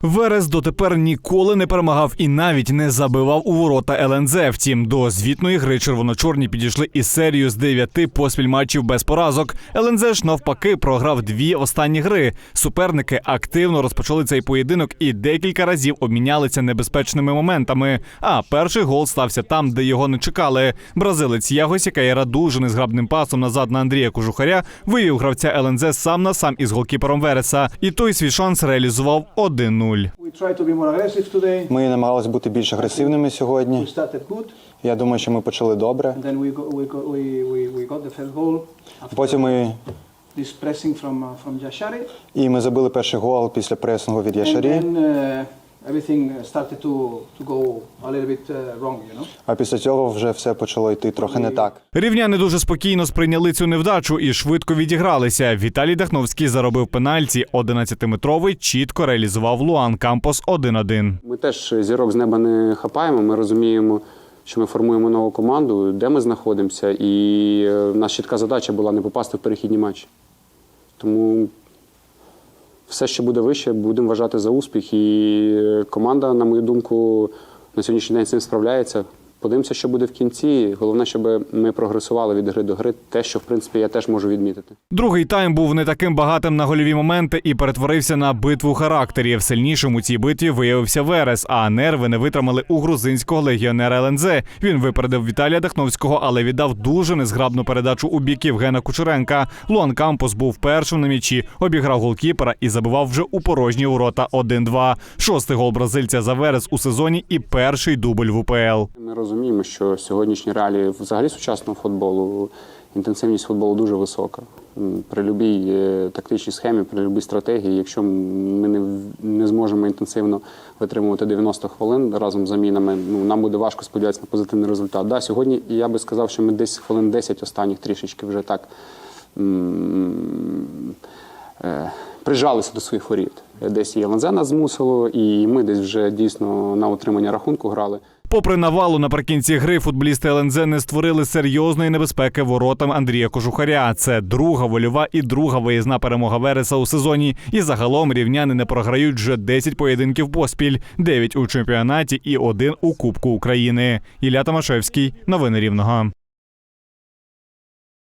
Верес дотепер ніколи не перемагав і навіть не забивав у ворота ЛНЗ. Втім, до звітної гри червоно-чорні підійшли із серією з дев'яти поспіль матчів без поразок. ЛНЗ ж навпаки програв дві останні гри. Суперники активно розпочали цей поєдинок і декілька разів обмінялися небезпечними моментами. А перший гол стався там, де його не чекали. Бразилець Ягось, яка дуже незграбним пасом назад на Андрія Кожухаря, вивів гравця ЛНЗ сам на сам із голкіпером Вереса. І той свій шанс реалізував 1-0. We try to be more aggressive today. Ми намагалися бути більш агресивними сьогодні. Я думаю, що ми почали добре. Потім ми this pressing from uh, from Jashari, і ми забили перший гол після пресингу від and Яшарі. Then uh, everything started to to go a little bit uh, wrong, you know. А після цього вже все почало йти трохи не так. Рівняни дуже спокійно сприйняли цю невдачу і швидко відігралися. Віталій Дахновський заробив пенальті. 11-метровий чітко реалізував Луан Кампос 1-1. Ми теж зірок з неба не хапаємо. Ми розуміємо, що ми формуємо нову команду, де ми знаходимося, і е, нас чітка задача була не попасти в перехідні матчі. Тому все, що буде вище, будемо вважати за успіх. І е, команда, на мою думку, на сьогоднішній день з цим справляється. Подивимося, що буде в кінці. Головне, щоб ми прогресували від гри до гри, те, що в принципі я теж можу відмітити. Другий тайм був не таким багатим на гольові моменти і перетворився на битву характерів. Сильнішим у цій битві виявився Верес, а нерви не витримали у грузинського легіонера ЛНЗ. Він випередив Віталія Дахновського, але віддав дуже незграбну передачу у бік Євгена Кучеренка. Луан Кампос був першим на м'ячі, обіграв голкіпера і забивав вже у порожні ворота 1-2. Шостий гол бразильця за Верес у сезоні і перший дубль в УПЛ. Ми розуміємо, що сьогоднішні реалії взагалі сучасного футболу, інтенсивність футболу дуже висока. При будь-якій е, тактичній схемі, при будь-якій стратегії, якщо ми не, не зможемо інтенсивно витримувати 90 хвилин разом з замінами, ну, нам буде важко сподіватися на позитивний результат. Да, сьогодні я би сказав, що ми десь хвилин 10 останніх трішечки вже так м, прижалися до своїх воріт. Десь і ЛНЗ змусило, і ми десь вже дійсно на утримання рахунку грали. Попри навалу наприкінці гри, футболісти ЛНЗ не створили серйозної небезпеки воротам Андрія Кожухаря. Це друга вольова і друга виїзна перемога Вереса у сезоні. І загалом рівняни не програють вже 10 поєдинків поспіль, 9 у чемпіонаті і один у Кубку України. Ілля Томашевський. Новини Рівного.